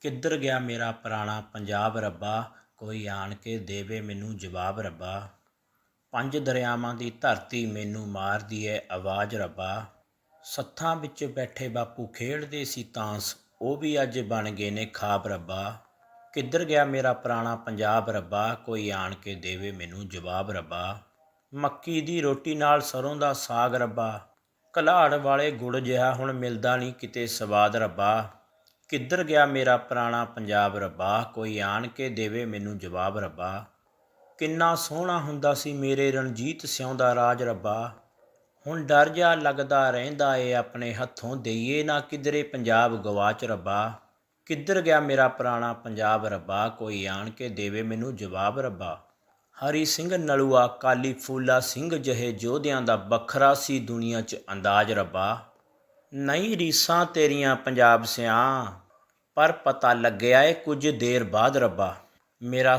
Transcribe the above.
ਕਿੱਧਰ ਗਿਆ ਮੇਰਾ ਪੁਰਾਣਾ ਪੰਜਾਬ ਰੱਬਾ? ਕੋਈ ਆਣ ਕੇ ਦੇਵੇ ਮੈਨੂੰ ਜਵਾਬ ਰੱਬਾ। ਪੰਜ ਦਰਿਆਵਾਂ ਦੀ ਧਰਤੀ ਮੈਨੂੰ ਮਾਰਦੀ ਏ ਆਵਾਜ਼ ਰੱਬਾ। ਸੱਥਾਂ ਵਿੱਚ ਬੈਠੇ ਬਾਪੂ ਖੇਡਦੇ ਸੀ ਤਾਂਸ, ਉਹ ਵੀ ਅੱਜ ਬਣ ਗਏ ਨੇ ਖਾਬ ਰੱਬਾ। ਕਿੱਧਰ ਗਿਆ ਮੇਰਾ ਪੁਰਾਣਾ ਪੰਜਾਬ ਰੱਬਾ? ਕੋਈ ਆਣ ਕੇ ਦੇਵੇ ਮੈਨੂੰ ਜਵਾਬ ਰੱਬਾ। ਮੱਕੀ ਦੀ ਰੋਟੀ ਨਾਲ ਸਰੋਂ ਦਾ ਸਾਗ ਰੱਬਾ। ਕਲਾੜ ਵਾਲੇ ਗੁੜ ਜਿਹਾ ਹੁਣ ਮਿਲਦਾ ਨਹੀਂ ਕਿਤੇ ਸਵਾਦ ਰੱਬਾ। ਕਿੱਧਰ ਗਿਆ ਮੇਰਾ ਪੁਰਾਣਾ ਪੰਜਾਬ ਰੱਬਾ? ਕੋਈ ਆਣ ਕੇ ਦੇਵੇ ਮੈਨੂੰ ਜਵਾਬ ਰੱਬਾ। ਕਿੰਨਾ ਸੋਹਣਾ ਹੁੰਦਾ ਸੀ ਮੇਰੇ ਰਣਜੀਤ ਸਿਉਂ ਦਾ ਰਾਜ ਰੱਬਾ। ਹੁਣ ਡਰ ਜਾ ਲੱਗਦਾ ਰਹਿੰਦਾ ਏ ਆਪਣੇ ਹੱਥੋਂ ਦੇਈਏ ਨਾ ਕਿਧਰੇ ਪੰਜਾਬ ਗਵਾਚ ਰੱਬਾ। ਕਿੱਧਰ ਗਿਆ ਮੇਰਾ ਪੁਰਾਣਾ ਪੰਜਾਬ ਰੱਬਾ? ਕੋਈ ਆਣ ਕੇ ਦੇਵੇ ਮੈਨੂੰ ਜਵਾਬ ਰੱਬਾ। ਹਰੀ ਸਿੰਘ ਨਲੂਆ ਕਾਲੀ ਫੂਲਾ ਸਿੰਘ ਜਹੇ ਯੋਧਿਆਂ ਦਾ ਵੱਖਰਾ ਸੀ ਦੁਨੀਆ 'ਚ ਅੰਦਾਜ਼ ਰੱਬਾ। ਨਹੀਂ ਰੀਸਾਂ ਤੇਰੀਆਂ ਪੰਜਾਬ ਸਿਆਂ ਪਰ ਪਤਾ ਲੱਗਿਆ ਏ ਕੁਝ ਦੇਰ ਬਾਅਦ ਰੱਬਾ। ਮੇਰਾ